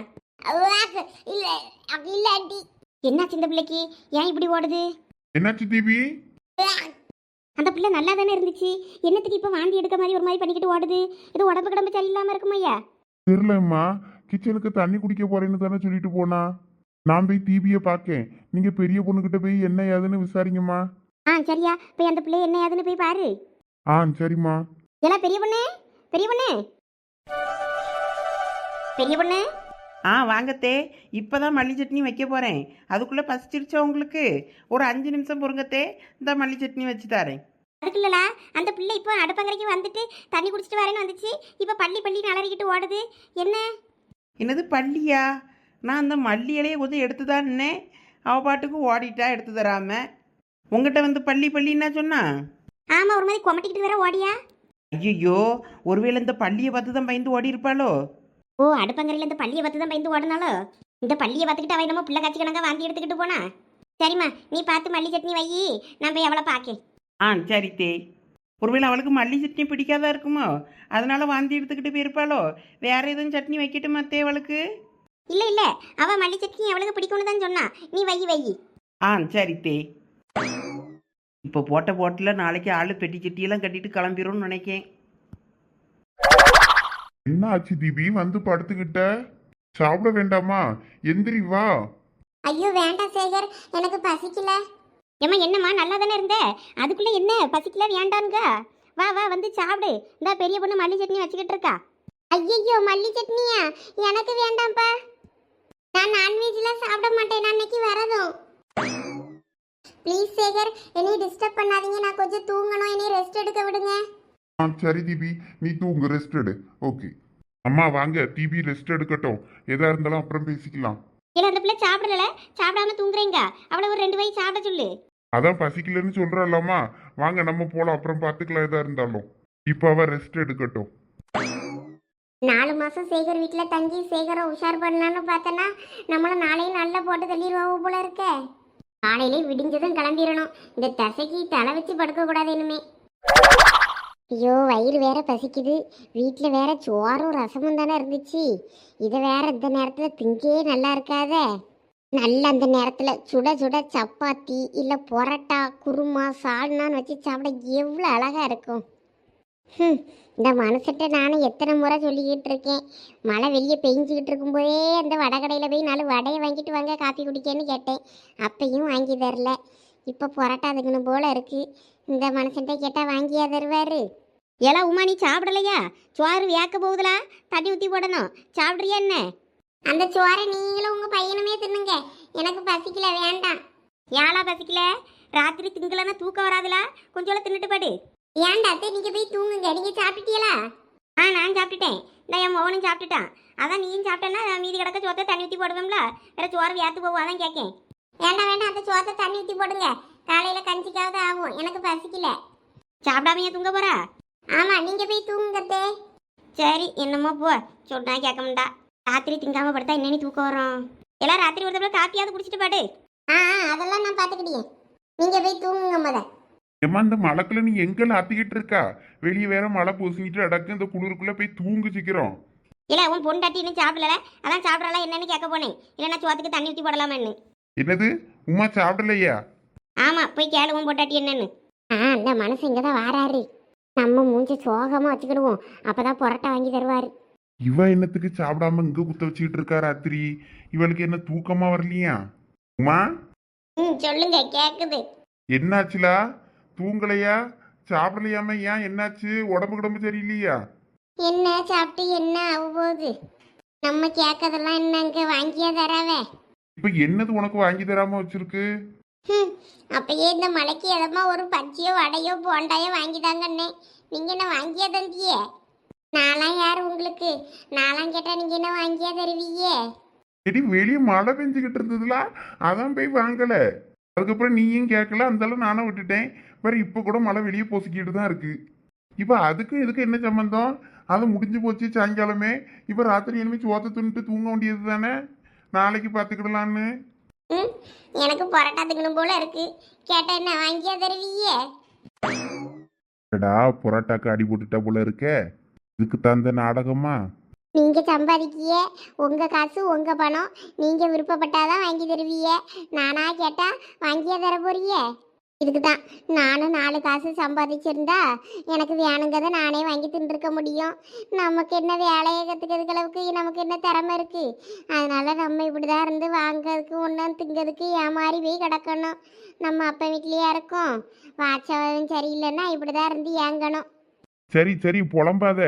இல்ல அப்படி இல்ல ஆண்டி. என்னாச்சு இந்த பிள்ளைக்கு? ஏன் இப்படி ஓடுது? என்னாச்சு தீபி? அந்த பிள்ளை நல்லா தானே இருந்துச்சு? என்னத்துக்கு இப்போ வாந்தி எடுக்க மாதிரி ஒரு மாதிரி பண்ணிக்கிட்டு ஓடுது? ஏதோ உடம்பு கிடம்பு சரியில்லாம இருக்குமையா தெரியலம்மா. கிச்சனுக்கு தண்ணி குடிக்க போறேன்னு தானே சொல்லிட்டு போனா. நான் போய் தீபியை பார்க்கேன். நீங்க பெரிய பொண்ணுகிட்ட போய் என்ன ஏதுன்னு விசாரிங்கம்மா. ஆ சரியா. போய் அந்த பிள்ளை என்ன ஏதுன்னு போய் பாரு. ஆ சரிம்மா. ஏன்னா பெரிய பொண்ணு? பெரிய பொண்ணு? பெரிய பொண்ணு? ஆ வாங்கத்தே இப்போ தான் மல்லி சட்னி வைக்க போகிறேன் அதுக்குள்ளே பசிச்சிருச்சா உங்களுக்கு? ஒரு அஞ்சு நிமிஷம் பொறுங்கத்தே இந்த மல்லி சட்னி வச்சு தரேன். அதுக்கு இல்லலா அந்த பிள்ளை இப்போ அடுப்பங்கரைக்கு வந்துட்டு தண்ணி குடிச்சிட்டு வரேன்னு வந்துச்சு. இப்போ பள்ளி பள்ளி நலறிக்கிட்டு ஓடுது. என்ன? என்னது பள்ளியா? நான் அந்த மல்லி இலையை கொஞ்சம் எடுத்து தான்னே அவள் பாட்டுக்கு ஓடிட்டா எடுத்து தராம. உங்ககிட்ட வந்து பள்ளி பள்ளின்னா சொன்னா? ஆமா ஒரு மாதிரி கொமட்டிக்கிட்டு வர ஓடியா? ஐயோ ஒருவேளை இந்த பள்ளியை பார்த்து தான் பயந்து ஓடி இருப்பாளோ ஓ அடுப்பங்கரையில் இந்த பள்ளியை பார்த்து தான் பயந்து ஓடினாலோ இந்த பள்ளியை பார்த்துக்கிட்டு அவன் நம்ம பிள்ளை காட்சி கணக்கா வாந்தி எடுத்துக்கிட்டு போனா? சரிம்மா நீ பார்த்து மல்லி சட்னி வை நான் போய் அவளை பார்க்கேன். ஆ சரி தே. ஒருவேளை அவளுக்கு மல்லி சட்னி பிடிக்காதா இருக்குமோ? அதனால வாந்தி எடுத்துக்கிட்டு போயிருப்பாளோ? வேற எதுவும் சட்னி வைக்கட்டுமா தே அவளுக்கு? இல்ல இல்ல அவ மல்லி சட்னி அவளுக்கு பிடிக்கும்னு தான் சொன்னா. நீ வை வை. ஆ சரி தே. இப்போ போட்ட போட்டில் நாளைக்கு ஆள் பெட்டி சட்டியெல்லாம் கட்டிட்டு கிளம்பிடும்னு நினைக்கேன். என்ன ஆச்சு தீபி? வந்து படுத்துக்கிட்ட. சாப்பிட வேண்டாமா? எந்திரி வா. ஐயோ வேண்டாம் சேகர். எனக்கு பசிக்கல. ஏம்மா என்னம்மா? நல்லா தானே இருந்த? அதுக்குள்ள என்ன? பசிக்கல வேண்டாங்க வா வா வந்து சாப்பிடு. இந்த பெரிய பொண்ணு மல்லி சட்னி வச்சுக்கிட்டு இருக்கா. ஐயோ மல்லி சட்னியா? எனக்கு வேண்டாம்ப்பா. நான் நான்வெஜ்லாம் சாப்பிட மாட்டேன். நான் இன்னைக்கு வரதும். ப்ளீஸ் சேகர் என்னை டிஸ்டர்ப் பண்ணாதீங்க. நான் கொஞ்சம் தூங்கணும். என்னை ரெஸ்ட் எடுக்க விடுங்க. ஆ சரி தீபி. நீ தூங்கு ரெஸ்ட் எடு. ஓகே அம்மா வாங்க. தீபி ரெஸ்ட் எடுக்கட்டும். எதா இருந்தாலும் அப்புறம் பேசிக்கலாம். இல்லை அந்த பிள்ளை சாப்பிடல சாப்பிடாம தூங்குறீங்க. அவளை ஒரு ரெண்டு வயசு சாப்பிட சொல்லு. அதான் பசிக்கலன்னு சொல்றல்லாமா வாங்க நம்ம போலாம். அப்புறம் பார்த்துக்கலாம் எதா இருந்தாலும். இப்போ அவ ரெஸ்ட் எடுக்கட்டும். நாலு மாசம் சேகர் வீட்டில் தங்கி சேகரை உஷார் பண்ணலான்னு பார்த்தனா நம்மள நாளையும் நல்லா போட்டு தள்ளிடுவோம் போல இருக்க. காலையிலே விடிஞ்சதும் கிளம்பிடணும். இந்த தசைக்கு தலை வச்சு படுக்க கூடாது இனிமே. ஐயோ வயிறு வேற பசிக்குது. வீட்டில் வேற சோறும் ரசமும் தானே இருந்துச்சு. இதை வேற இந்த நேரத்தில் திங்கே நல்லா இருக்காதே. நல்ல அந்த நேரத்தில் சுட சுட சப்பாத்தி இல்லை பொரோட்டா குருமா சால்னான்னு வச்சு சாப்பிட எவ்வளோ அழகாக இருக்கும். ம் இந்த மனசிட்ட நானும் எத்தனை முறை சொல்லிக்கிட்டு இருக்கேன். மழை வெளியே பெஞ்சிக்கிட்டு இருக்கும்போதே அந்த வடகடையில் போய் நாலு வடையை வாங்கிட்டு வாங்க காப்பி குடிக்கன்னு கேட்டேன். அப்பையும் வாங்கி தரல. இப்போ பொரோட்டா அதுக்குன்னு போல இருக்குது இந்த மனுஷன்ட்ட கேட்டால் வாங்கியா தருவார்? ஏலா உமா நீ சாப்பிடலையா? சோறு வேக்க போகுதுலா? தண்ணி ஊற்றி போடணும். சாப்பிட்றியா என்ன? அந்த சோறை நீங்களும் உங்கள் பையனுமே தின்னுங்க. எனக்கு பசிக்கல வேண்டாம். ஏலா பசிக்கல? ராத்திரி திங்கலன்னா தூக்கம் வராதுலா? கொஞ்சோல தின்னுட்டு படு. ஏன்டா அத்தை நீங்க போய் தூங்குங்க. நீங்க சாப்பிட்டீங்களா ஆ நான் சாப்பிட்டுட்டேன். இந்த என் மகனும் சாப்பிட்டுட்டான். அதான் நீயும் சாப்பிட்டேன்னா மீதி கிடக்க சோத்தை தண்ணி ஊற்றி போடுவோம்ல? வேற சோறு வியாத்து போவோம் அதான் கேட்கேன் வேண்டாம் வேண்டாம் அந்த சோத்தை தண்ணி ஊற்றி போடுங்க. காலையில கஞ்சிக்காவது ஆகும். எனக்கு பசிக்கல. சாப்பிடாமையே தூங்க போறா? ஆமா நீங்க போய் தூங்குங்கத்தே. சரி என்னமோ போ. சொன்னா கேட்க மாட்டா ராத்திரி திங்காம படுத்தா என்னன்னு தூக்கம் வரும்? எல்லாம் ராத்திரி ஒரு தடவை காப்பியாவது குடிச்சிட்டு பாடு. ஆ அதெல்லாம் நான் பார்த்துக்கிட்டேன். நீங்க போய் தூங்குங்க முத. ஏம்மா இந்த மழைக்குள்ள நீ எங்கெல்லாம் அத்திக்கிட்டு இருக்கா? வெளியே வேற மழை பூசிக்கிட்டு அடக்கு இந்த குளிருக்குள்ள போய் தூங்கு சீக்கிரம். இல்ல உன் பொண்டாட்டி இன்னும் சாப்பிடல அதான் சாப்பிடலாம் என்னன்னு கேட்க போனேன். இல்லைன்னா சோத்துக்கு தண்ணி ஊற்றி போடலாமான்னு. என்னது? உமா சாப்பிடலையா? ஆமா போய் கேளு உன் பொண்டாட்டி என்னன்னு. ஆ அந்த மனசு இங்கே தான் வாராரு. நம்ம மூஞ்சி சோகமா வச்சுக்கிடுவோம். அப்பதான் பொரோட்டா வாங்கி தருவாரு. இவ என்னத்துக்கு சாப்பிடாம இங்க குத்த வச்சுக்கிட்டு இருக்கா ராத்திரி? இவளுக்கு என்ன தூக்கமா வரலையா? உமா? ம் சொல்லுங்க கேக்குது. என்னாச்சுலா? தூங்கலையா? சாப்பிடலையாம ஏன்? என்னாச்சு? உடம்பு கிடம்பு சரியில்லையா? என்ன சாப்பிட்டு என்ன ஆக போகுது? நம்ம கேட்கறதெல்லாம் என்னங்க வாங்கியா தராவே இப்ப என்னது உனக்கு வாங்கி தராம வச்சிருக்கு? அப்பயே இந்த மலைக்கு எதமா ஒரு பச்சியோ வடையோ போண்டாயோ வாங்கி தாங்கண்ணே நீங்க என்ன வாங்கியா தந்தியே? நான்லாம் யார் உங்களுக்கு? நான்லாம் கேட்டா நீங்க என்ன வாங்கியா தருவீங்க? சரி வெளியே மழை பெஞ்சுக்கிட்டு இருந்ததுல அதான் போய் வாங்கல. அதுக்கப்புறம் நீயும் கேட்கல அந்தாலும் நானும் விட்டுட்டேன். வேற இப்ப கூட மழை வெளியே பொசுக்கிட்டு தான் இருக்கு. இப்ப அதுக்கும் இதுக்கு என்ன சம்பந்தம்? அது முடிஞ்சு போச்சு சாயங்காலமே. இப்ப ராத்திரி இனிமே சோத்த துணிட்டு தூங்க வேண்டியது தானே நாளைக்கு பார்த்துக்கிடலான்னு ம் எனக்கு பரோட்டா திங்கணும் போல இருக்கு. கேட்டா என்ன வாங்கியா தருவீங்க டா புரோட்டாக்கு அடி போட்டுட்டா போல இருக்க? இதுக்கு தந்த நாடகமா? நீங்க சம்பாதிக்கிய உங்க காசு உங்க பணம். நீங்க விருப்பப்பட்டாதான் வாங்கி தருவீங்க நானா கேட்டா வாங்கியா தர போறீங்க இதுக்கு தான் நானும் நாலு காசு சம்பாதிச்சிருந்தா எனக்கு வேணுங்கிறத நானே வாங்கி தின்றுருக்க முடியும். நமக்கு என்ன வேலையை கற்றுக்கிறதுக்கு அளவுக்கு நமக்கு என்ன திறமை இருக்குது அதனால் நம்ம இப்படி தான் இருந்து வாங்கிறதுக்கு ஒன்றும் திங்கிறதுக்கு ஏமாறி போய் கிடக்கணும். நம்ம அப்பா வீட்லேயே இருக்கோம். வாட்சவன் சரியில்லைன்னா இப்படி தான் இருந்து ஏங்கணும். சரி சரி புலம்பாத.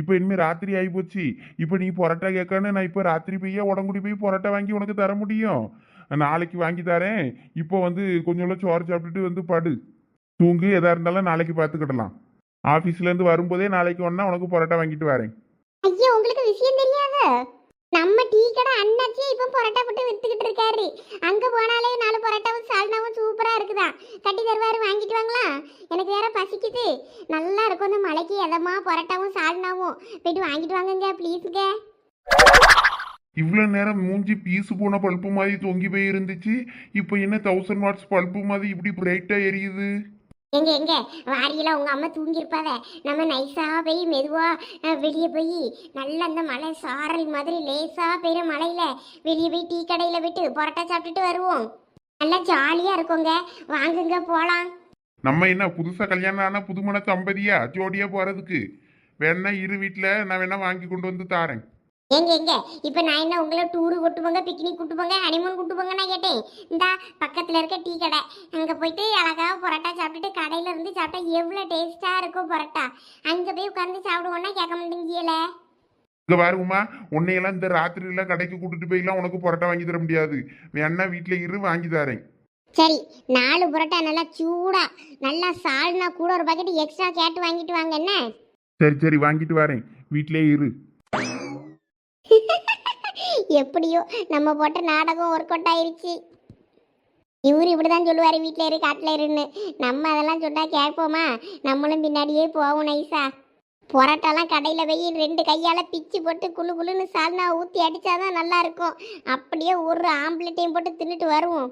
இப்போ இனிமேல் ராத்திரி ஆகி போச்சு. இப்போ நீ பரோட்டா கேட்கணும் நான் இப்போ ராத்திரி போய் உடம்புடி போய் பரோட்டா வாங்கி உனக்கு தர முடியும். நாளைக்கு வாங்கி தரேன். இப்போ வந்து கொஞ்சம் சோறு சாப்பிட்டுட்டு வந்து படு. தூங்கு எதா இருந்தாலும் நாளைக்கு பார்த்துக்கிடலாம் ஆஃபீஸ்லேருந்து வரும்போதே நாளைக்கு ஒன்றா உனக்கு பரோட்டா வாங்கிட்டு வரேன். ஐயா உங்களுக்கு விஷயம் தெரியாத? நம்ம டீ கடை அண்ணாச்சி இப்போ பரோட்டா போட்டு வித்துக்கிட்டு இருக்காரு. அங்க போனாலே நாலு பரோட்டாவும் சால்னாவும் சூப்பரா இருக்குதா? கட்டி தருவாரு வாங்கிட்டு வாங்களா? எனக்கு வேற பசிக்குது. நல்லா இருக்கும் இந்த மலைக்கு எதமா பரோட்டாவும் சால்னாவும். போயிட்டு வாங்கிட்டு வாங்குங்க ப்ளீஸுங்க இவ்வளோ நேரம் மூஞ்சி பீஸு போன பல்பு மாதிரி தொங்கி போய் இருந்துச்சு. இப்போ என்ன தௌசண்ட் வாட்ஸ் பல்பு மாதிரி இப்படி பிரைட்டா எரியுது? எங்க எங்க? வாரியெல்லாம் உங்க அம்மா தூங்கியிருப்பாவ. நம்ம நைஸா போய் மெதுவா வெளியே போய் நல்லா அந்த மலை சாரல் மாதிரி லேசா பெய்யுற மலையில வெளியே போய் டீ கடையில போயிட்டு பரோட்டா சாப்பிட்டுட்டு வருவோம். நல்லா ஜாலியா இருக்குங்க. வாங்குங்க போலாம். நம்ம என்ன புதுசா கல்யாணம் ஆன புதுமண தம்பதியா ஜோடியா போறதுக்கு. வேணா இரு வீட்டில் நான் வேணா வாங்கி கொண்டு வந்து தாரேன். எங்க எங்க? இப்ப நான் என்ன உங்களை டூரு கூட்டு போங்க பிக்னிக் கூட்டு போங்க ஹனிமூன் கூட்டு போங்க நான் கேட்டேன். இந்த பக்கத்துல இருக்க டீ கடை. அங்க போயிட்டு அழகா பரோட்டா சாப்பிட்டுட்டு கடையில இருந்து சாப்பிட்டா எவ்வளவு டேஸ்டா இருக்கும் பரோட்டா. அங்க போய் உட்கார்ந்து சாப்பிடுவோம்னா கேட்க மாட்டேங்கியல. இங்க பாருமா உன்னையெல்லாம் இந்த ராத்திரியில கடைக்கு கூட்டிட்டு போய்லாம் உனக்கு பரோட்டா வாங்கி தர முடியாது. வேணா வீட்டில் இரு வாங்கி தரேன். சரி நாலு பரோட்டா நல்லா சூடா நல்லா சால்னா கூட ஒரு பாக்கெட் எக்ஸ்ட்ரா கேட்டு வாங்கிட்டு வாங்க என்ன? சரி சரி வாங்கிட்டு வரேன். வீட்டிலே இரு. எப்படியோ நம்ம போட்ட நாடகம் ஒர்க் அவுட் ஆயிருச்சு. இவரு இப்படிதான் சொல்லுவாரு வீட்டில் இரு காட்டில் இருன்னு. நம்ம அதெல்லாம் சொன்னா கேட்போமா? நம்மளும் பின்னாடியே போவோம் நைஸா பொரோட்டாலாம் கடையில் போய் ரெண்டு கையால் பிச்சு போட்டு குளு குளுன்னு சால்னா ஊற்றி அடித்தாதான் நல்லா இருக்கும். அப்படியே ஒரு ஆம்ப்ளெட்டையும் போட்டு தின்னுட்டு வருவோம்.